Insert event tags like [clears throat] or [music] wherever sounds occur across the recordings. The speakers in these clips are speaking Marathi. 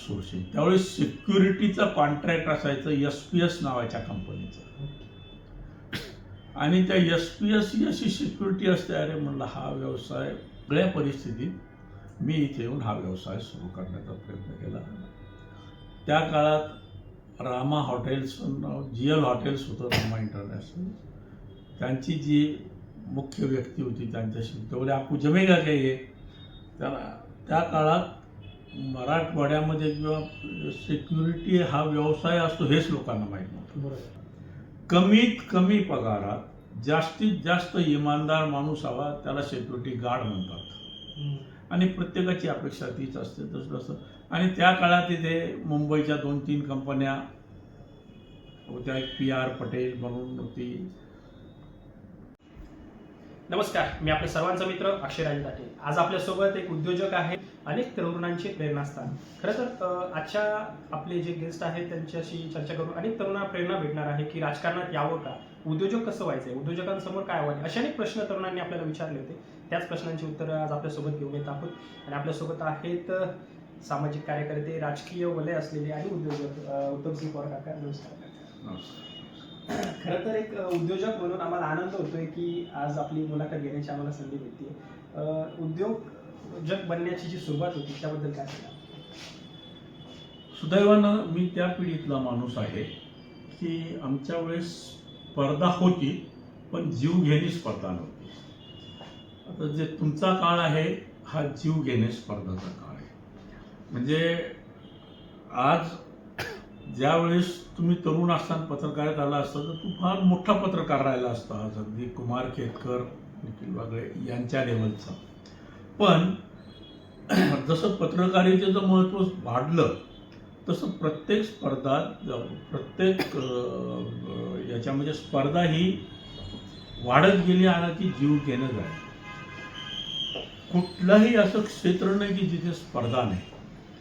आउटसोर्सिंग त्यावेळेस सिक्युरिटीचा कॉन्ट्रॅक्ट असायचं एस पी एस नावाच्या कंपनीचं. आणि त्या एस पी एस ही अशी सिक्युरिटी असते अरे म्हणलं हा व्यवसाय सगळ्या परिस्थितीत मी इथे येऊन हा व्यवसाय सुरू करण्याचा प्रयत्न केला. त्या काळात Rama hotels G L hotels होतं रामा इंटरनॅशनल. त्यांची जी मुख्य व्यक्ती होती त्यांच्याशी तेवढे आपू जमेगा काही आहे त्या त्या काळात मराठवाड्यामध्ये किंवा सिक्युरिटी हा व्यवसाय असतो हेच लोकांना माहीत नव्हतं. कमीत कमी पगारात जास्तीत जास्त इमानदार माणूस हवा त्याला सिक्युरिटी गार्ड म्हणतात. आणि प्रत्येकाची अपेक्षा तीच असते तसं तसं आणि त्या काळात इथे मुंबईच्या दोन तीन कंपन्या होत्या एक पी आर पटेल म्हणून होती. नमस्कार मी आपल्या सर्वांचा मित्र अक्षयराज दाटे आज आपल्यासोबत एक उद्योजक आहे अनेक तरुणांचे प्रेरणास्थान खरं तर आजच्या आपले जे गेस्ट आहेत त्यांच्याशी चर्चा करून अनेक तरुणांना प्रेरणा भेटणार आहे की राजकारणात यावं का? उद्योजक कसं व्हायचंय? उद्योजकांसमोर काय आव्हाने? असे अनेक प्रश्न तरुणांनी आपल्याला विचारले होते. त्याच प्रश्नांची उत्तरं आज आपल्यासोबत घेऊन येत आहोत. आणि आपल्यासोबत आहेत सामाजिक कार्यकर्ते राजकीय वलय असलेले आणि उद्योजक उत्तमसिंह पवार काका नमस्कार. खरं तर एक उद्योजक म्हणून आम्हाला आनंद होतोय की आज आपली मुलाखत घेण्याची आम्हाला संधी मिळते जग बनण्याची जी सुरुवात होती त्याबद्दल काय सांगा सुदैवानं मी त्या पिढीतला माणूस आहे की आमच्या वेळेस स्पर्धा होती पण जीव घेणी स्पर्धा नव्हती. आता जे तुमचा काळ आहे हा जीव घेणे स्पर्धाचा काळ आहे. म्हणजे आज ज्यावेळेस तुम्ही तरुण असताना पत्रकारात आला असता तर तू फार मोठा पत्रकार राहिला असता. अगदी कुमार केतकर निखिल वागळे यांच्या लेवलचा पण [clears throat] जसं पत्रकारितेचं महत्त्व वाढलं तसं प्रत्येक स्पर्धा प्रत्येक याच्यामध्ये स्पर्धा ही वाढत गेली आणि ती जीव घेणं जाईल कुठलंही असं क्षेत्र नाही की जिथे स्पर्धा नाही.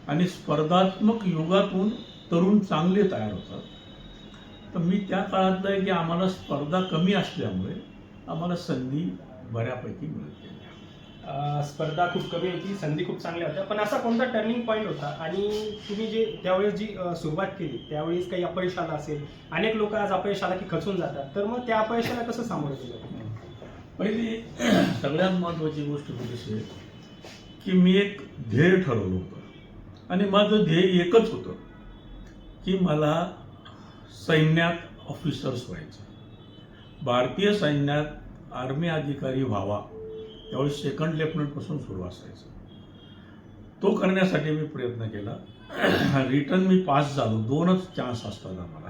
आणि स्पर्धात्मक युगातून तरुण चांगले तयार होतात. तर मी त्या काळातलं आहे की आम्हाला स्पर्धा कमी असल्यामुळे आम्हाला संधी बऱ्यापैकी मिळते. स्पर्धा खूप कमी होती संधी खूप चांगल्या होत्या पण असा कोणता टर्निंग पॉईंट होता? आणि तुम्ही जे त्यावेळेस जी सुरुवात केली त्यावेळेस काही अपयश आलं असेल अनेक लोक आज अपयश आला की खचून जातात तर मग त्या अपयशाला कसं सामोरं गेलं? पहिली [clears throat] सगळ्यात महत्त्वाची गोष्ट म्हणजे की मी एक ध्येय ठरवलं होतं. आणि माझं ध्येय एकच होतं की मला सैन्यात ऑफिसर्स व्हायचं. भारतीय सैन्यात आर्मी अधिकारी व्हावा. त्यावेळेस सेकंड लेफ्टनंटपासून सुरू असायचं. तो करण्यासाठी मी प्रयत्न केला. [clears throat] रिटर्न मी पास झालो. दोनच चान्स असतात आम्हाला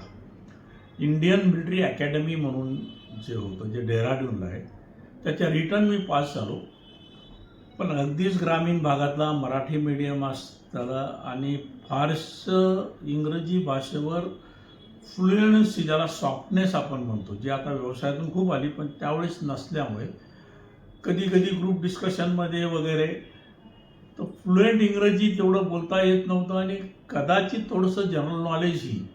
इंडियन मिलिटरी अकॅडमी म्हणून जे होतं जे डेहराडूनला आहे त्याच्या रिटर्न मी पास झालो. पण अगदीच ग्रामीण भागातला मराठी मीडियम असताना आणि फारसं इंग्रजी भाषेवर फ्लुएन्सी ज्याला सॉफ्टनेस आपण म्हणतो जी आता व्यवसायातून खूप आली पण त्यावेळेस नसल्यामुळे कधी कधी ग्रुप डिस्कशनमध्ये वगैरे तर फ्लुएंट इंग्रजी तेवढं बोलता येत नव्हतं आणि कदाचित थोडंसं जनरल नॉलेजही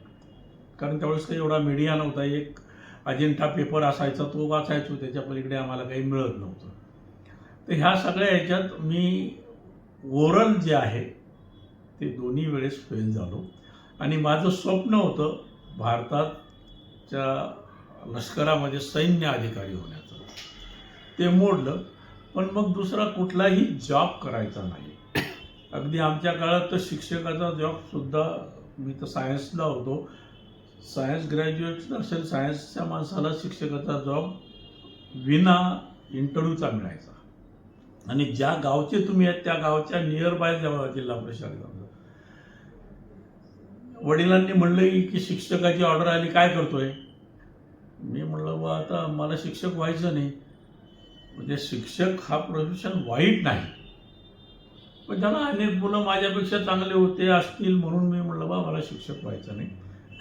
कारण त्यावेळेस काही एवढा मीडिया नव्हता. एक अजिंठा पेपर असायचा तो वाचायचो. त्याच्या पलीकडे आम्हाला काही मिळत नव्हतं. तर ह्या सगळ्या ह्याच्यात मी ओरल जे आहे ते दोन्ही वेळेस फेल झालो. आणि माझं स्वप्न होतं भारताच्या लष्करामध्ये सैन्य अधिकारी होण्याचं. ते मोडलं पण मग दुसरा कुठलाही जॉब करायचा नाही. अगदी आमच्या काळात तर शिक्षकाचा जॉबसुद्धा मी तर सायन्सला होतो. सायन्स ग्रॅज्युएट असेल सायन्सच्या माणसाला शिक्षकाचा जॉब विना इंटरव्ह्यूचा मिळायचा. आणि ज्या गावचे तुम्ही आहेत त्या गावच्या नियर बाय जवळ जिल्हा परिषद वडिलांनी म्हणलं की शिक्षकाची ऑर्डर आली काय करतोय? मी म्हणलं बा आता मला शिक्षक व्हायचं नाही. म्हणजे शिक्षक हा प्रोफेशन वाईट नाही. पण त्यांना अनेक मुलं माझ्यापेक्षा चांगले होते असतील म्हणून मी म्हणलं बा मला शिक्षक व्हायचं नाही.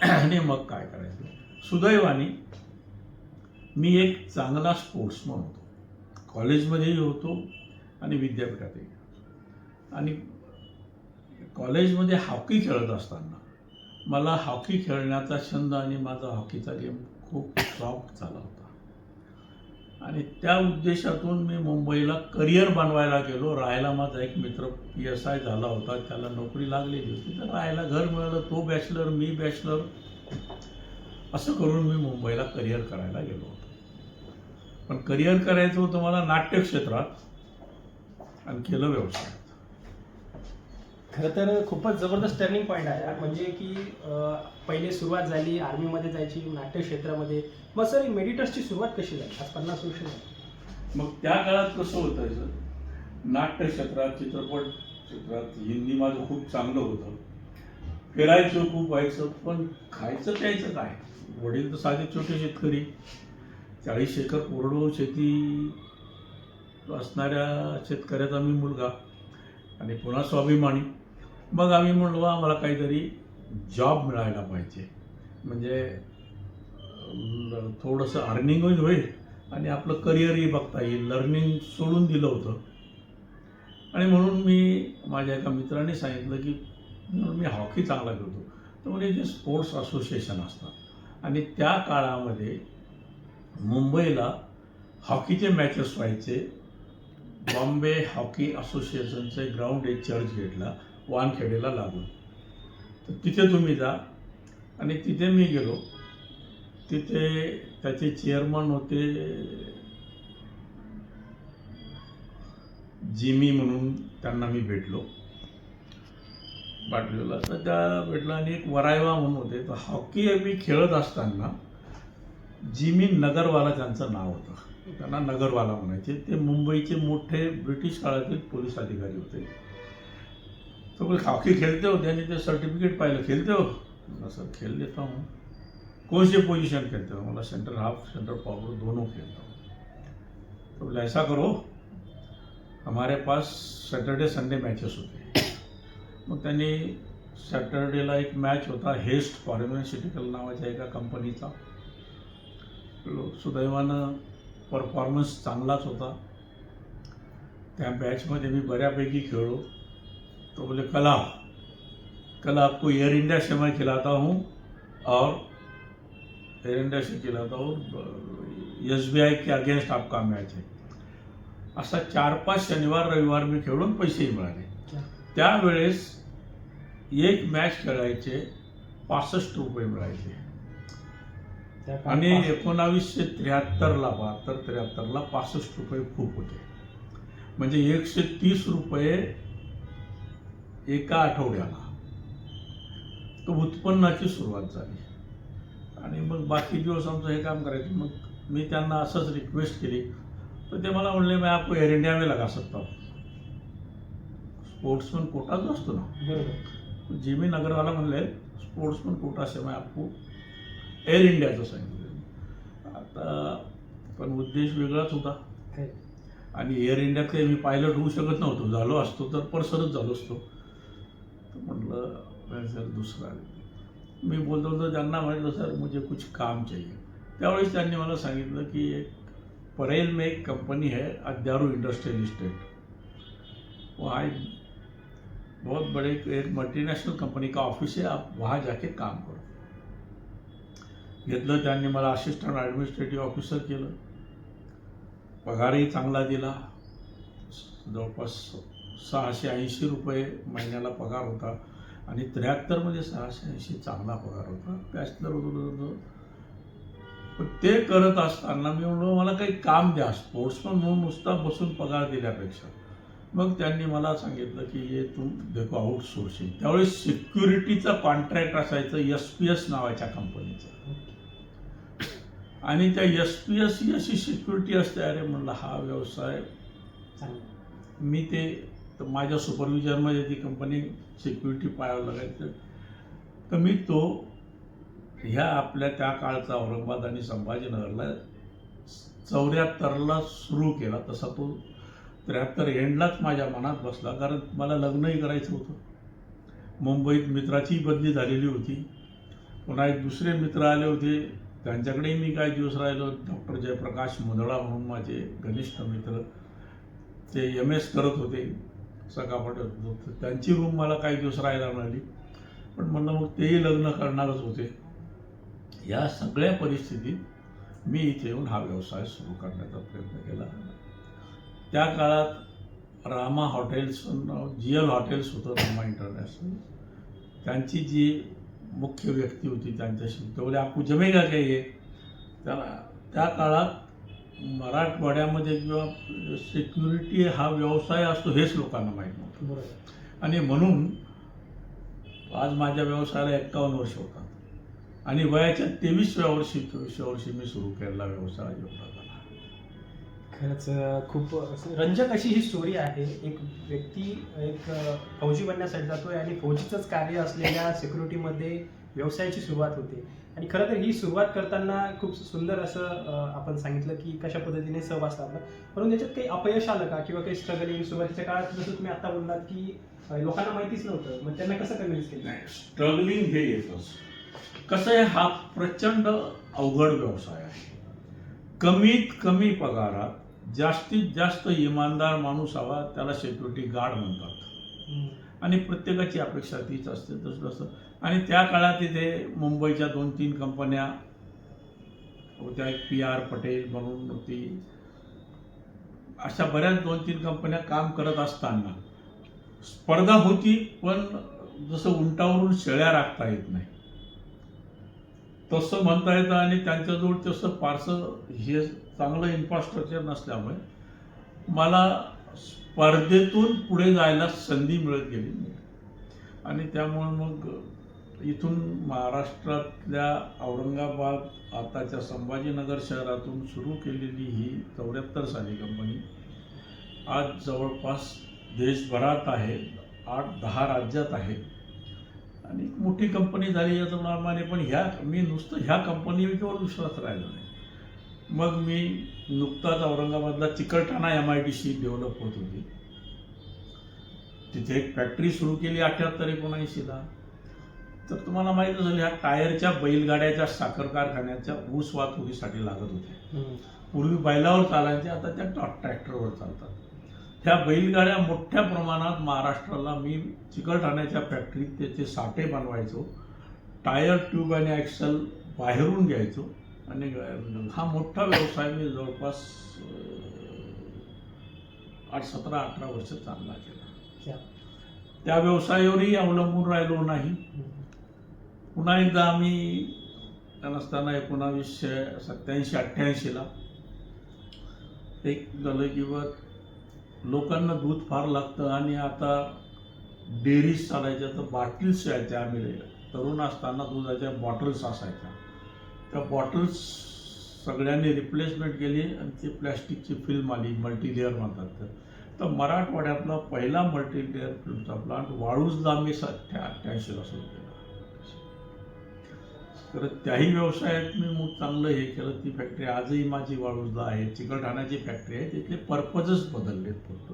[clears throat] आणि मग काय करायचं? सुदैवाने मी एक चांगला स्पोर्ट्समन होतो. कॉलेजमध्येही होतो आणि विद्यापीठातही. आणि कॉलेजमध्ये हॉकी खेळत असताना मला हॉकी खेळण्याचा छंद आणि माझा हॉकीचा गेम खूप शॉक झाला होता. आणि त्या उद्देशातून मी मुंबईला करिअर बनवायला गेलो. राहायला माझा एक मित्र पी एस आय झाला होता. त्याला नोकरी लागलेली होती. तर राहायला घर मिळालं. तो बॅचलर मी बॅचलर असं करून मी मुंबईला करिअर करायला गेलो होतो. पण करिअर करायचं होतं मला नाट्यक्षेत्रात आणि केलं व्यवसाय खरं तर खूपच जबरदस्त टर्निंग पॉईंट आहे म्हणजे की पहिले सुरुवात झाली आर्मीमध्ये जायची नाट्यक्षेत्रामध्ये. मग सर मेडिटर्सची सुरुवात कशी झाली? आज पन्नास वर्ष झाली. मग त्या काळात कसं होतं सर? नाट्यक्षेत्रात चित्रपट क्षेत्रात हिंदी माझं खूप चांगलं होतं. फिरायचं खूप व्हायचं पण खायचं प्यायचं काय? वडील तर साधे छोटे शेतकरी. चाळीस एकर कोरडवाहू शेती असणाऱ्या शेतकऱ्याचा मी मुलगा आणि पुन्हा स्वाभिमानी. मग आम्ही म्हणलो आम्हाला काहीतरी जॉब मिळायला पाहिजे. म्हणजे थोडंसं अर्निंगही होईल आणि आपलं करिअरही बघता येईल. लर्निंग सोडून दिलं होतं. आणि म्हणून मी माझ्या एका मित्राने सांगितलं की म्हणून मी हॉकी चांगला खेळतो. तर म्हणजे जे स्पोर्ट्स असोसिएशन असतात. आणि त्या काळामध्ये मुंबईला हॉकीचे मॅचेस व्हायचे. बॉम्बे हॉकी असोसिएशनचे ग्राउंड आहे चर्चगेटला वानखेडेला लागून. तर तिथे तुम्ही जा. आणि तिथे मी गेलो. तिथे त्याचे चेअरमन होते जिमी म्हणून त्यांना मी भेटलो. बाटलीला तर त्या भेटला आणि एक वरायवा म्हणून होते. तर हॉकी मी खेळत असताना जिमी नगरवाला त्यांचं नाव होतं. त्यांना नगरवाला म्हणायचे. ते मुंबईचे मोठे ब्रिटिश काळातील पोलीस अधिकारी होते. तो बोले हॉकी खेलते हो त्यांनी ते सर्टिफिकेट पाहिलं खेलते हो. सर खेल लेता हूँ कौन सी पोजीशन खेलते हो? मला सेंटर हाफ सेंटर फॉरवर्ड दोनों खेलता हूँ. हो. तो बोले ऐसा करो हमारे पास सॅटर्डे संडे मॅचेस होते मग त्यांनी सॅटर्डेला एक मॅच होता हेस्ट फार्मास्युटिकल नावाच्या एका कंपनीचा सुदैवानं परफॉर्मन्स चांगलाच होता. त्या मॅचमध्ये मी बऱ्यापैकी खेळलो. तो बोले कला कल आपको एयर इंडिया से मैं खिलाता हूँ और एयर इंडिया से खिलाता हूँ। एस बी आय के अगेन्स्ट आपका मॅच आहे असा चार पाच शनिवार रविवार मी खेळून पैसेही मिळाले। त्यावेळेस एक मॅच खेळायचे पासष्ट रुपये मिळायचे। आणि एकोणावीसशे त्र्याहत्तरला बहात्तर त्र्याहत्तरला पासष्ट रुपये खूप होते। म्हणजे एकशे तीस रुपये एका आठवड्याला. तो उत्पन्नाची सुरुवात झाली. आणि मग बाकी दिवस आमचं हे काम करायचं. मग मी त्यांना असंच रिक्वेस्ट केली. तर ते मला म्हणले मैं आपको एअर इंडिया में लगा सकता हूँ स्पोर्ट्समन कोटा जो असतो ना. बरोबर. जी मी नगरवाला म्हणले स्पोर्ट्समन कोटा से मैं आपको एअर इंडियाचं सांगितलं आता पण उद्देश वेगळाच होता. काय? आणि एअर इंडियात काही मी पायलट होऊ शकत नव्हतो. झालो असतो तर परसरच झालो असतो. तर सर दुसरा मी बोलतो तर त्यांना म्हटलं सर मुझे कुछ काम चाहिए। त्यावेळेस त्यांनी मला सांगितलं की एक परेल में एक कंपनी है अद्यारू इंडस्ट्रियल इस्टेट। वहाँ एक बहुत बड़े एक मल्टीनेशनल कंपनी का ऑफिस है आप वहाँ जाके काम करो। घेतलं त्यांनी मला असिस्टंट ॲडमिनिस्ट्रेटिव्ह ऑफिसर केलं। पगारही चांगला दिला. जवळपास सहाशे ऐंशी रुपये महिन्याला पगार होता. आणि त्र्याहत्तरमध्ये सहाशे ऐंशी चांगला पगार होता. बॅचलर होतो पण ते करत असताना मी म्हणलो मला काही काम द्या स्पोर्ट्समन म्हणून नुसता बसून पगार दिल्यापेक्षा. मग त्यांनी मला सांगितलं की हे तू देखो आउटसोर्सिंग त्यावेळेस सिक्युरिटीचा कॉन्ट्रॅक्ट असायचं एस पी एस नावाच्या कंपनीचं आणि त्या एस पी एस ही अशी सिक्युरिटी असते. अरे म्हणलं हा व्यवसाय मी ते तर माझ्या सुपरविजनमध्ये ती कंपनी सिक्युरिटी पाहावं लागायचं. तर मी तो ह्या आपल्या त्या काळचा औरंगाबाद आणि संभाजीनगरला चौऱ्याहत्तरला सुरू केला. तसा तो त्र्याहत्तर एंडलाच माझ्या मनात बसला. कारण मला लग्नही करायचं होतं. मुंबईत मित्राची बदली झालेली होती. पुन्हा एक दुसरे मित्र आले होते. त्यांच्याकडेही मी काही दिवस राहिलो. डॉक्टर जयप्रकाश मुंदळा म्हणून माझे घनिष्ठ मित्र. ते एम एस करत होते. सकापट होते. त्यांची रूम मला काही दिवस राहायला मिळाली. पण म्हणलं मग तेही लग्न करणारच होते. या सगळ्या परिस्थितीत मी इथे येऊन हा व्यवसाय सुरू करण्याचा प्रयत्न केला. त्या काळात Rama hotels G L hotels होतं रामा इंटरनॅशनल. त्यांची जी मुख्य व्यक्ती होती त्यांच्याशी. तेवढे आपू जमेगा काही आहे त्याला त्या काळात मराठवाड्यामध्ये किंवा सिक्युरिटी हा व्यवसाय असतो हेच लोकांना माहीत नव्हतं. आणि म्हणून आज माझ्या व्यवसायाला एक्कावन्न वर्ष होतात. आणि वयाच्या तेवीसव्या वर्षी चोवीसव्या वर्षी मी सुरू केलेला व्यवसाय एवढा झाला. खरंच खूप रंजक अशी ही स्टोरी आहे. एक व्यक्ती एक फौजी बनण्यासाठी जातोय आणि फौजीचंच कार्य असलेल्या सिक्युरिटीमध्ये व्यवसायाची सुरुवात होते. आणि खरं तर ही सुरुवात करताना खूप सुंदर असं आपण सांगितलं की कशा पद्धतीने सहवास लाभला. म्हणून त्याच्यात काही अपयश आलं का किंवा काही स्ट्रगलिंग सुरुवातीच्या काळात जसं तुम्ही आता बोललात की लोकांना माहितीच नव्हतं मग त्यांना कसं कन्व्हिन्स केलं? स्ट्रगलिंग हे येतच. कसं आहे हा प्रचंड अवघड व्यवसाय आहे. कमीत कमी पगारात जास्तीत जास्त इमानदार माणूस हवा त्याला सिक्युरिटी गार्ड म्हणतात. आणि प्रत्येकाची अपेक्षा तीच असते तसं तसं. आणि त्या काळात इथे मुंबईच्या दोन तीन कंपन्या होत्या एक पी आर पटेल म्हणून होती. अशा बऱ्याच दोन तीन कंपन्या काम करत असताना स्पर्धा होती पण जसं उंटावरून शेळ्या राखता येत नाही. तसं म्हणता येतं आणि त्यांच्याजवळ तसं फारसं हे चांगलं इन्फ्रास्ट्रक्चर नसल्यामुळे मला स्पर्धेतून पुढे जायला संधी मिळत गेली नाही. आणि त्यामुळे मग इथून महाराष्ट्रातल्या औरंगाबाद आताच्या संभाजीनगर शहरातून सुरू केलेली ही चौऱ्याहत्तर साली कंपनी आज जवळपास देशभरात आहे आठ दहा राज्यात आहे. आणि मोठी कंपनी झाली याचं नामाने पण ह्या मी नुसतं ह्या कंपनीवर विश्वास राहिला नाही. मग मी नुकताच औरंगाबादला Chikalthana M I D C develop होत होती. तिथे एक फॅक्टरी सुरू केली अठ्याहत्तर एकोणऐंशीला. तर तुम्हाला माहीत असेल ह्या टायरच्या बैलगाड्याच्या साखर कारखान्याच्या ऊस वाहतुकीसाठी लागत होत्या. पूर्वी बैलावर चालायचे आता त्या ट्रॅ- ट्रॅक्टरवर चालतात. ह्या बैलगाड्या मोठ्या प्रमाणात महाराष्ट्राला मी चिकलठाण्याच्या फॅक्टरीत त्याचे साठे बनवायचो टायर ट्यूब आणि ॲक्सल बाहेरून घ्यायचो आणि हा मोठा व्यवसाय मी जवळपास आठ सतरा अठरा वर्ष चांगला केला? त्या व्यवसायावरही अवलंबून राहिलो नाही. पुन्हा एकदा आम्ही नसताना एकोणावीसशे सत्याऐंशी अठ्ठ्याऐंशीला एक झालं की बा लोकांना दूध फार लागतं आणि आता डेअरीज चालायच्या तर बाटल्स यायच्या आम्ही तरुण असताना दुधाच्या बॉटल्स असायच्या त्या बॉटल्स सगळ्यांनी रिप्लेसमेंट केली आणि ती प्लॅस्टिकची फिल्म आली मल्टीलेअर म्हणतात तर तर मराठवाड्यातला पहिला मल्टीलेअर फिल्मचा प्लांट वाळूजला आम्ही सत्या अठ्ठ्याऐंशीला सुरू केला. तर त्याही व्यवसायात मी मग चांगलं हे केलं. ती फॅक्टरी आजही माझी वाळूजला आहे. चिकलठाण्याची फॅक्टरी आहे. तिथले पर्पजच बदललेत फक्त.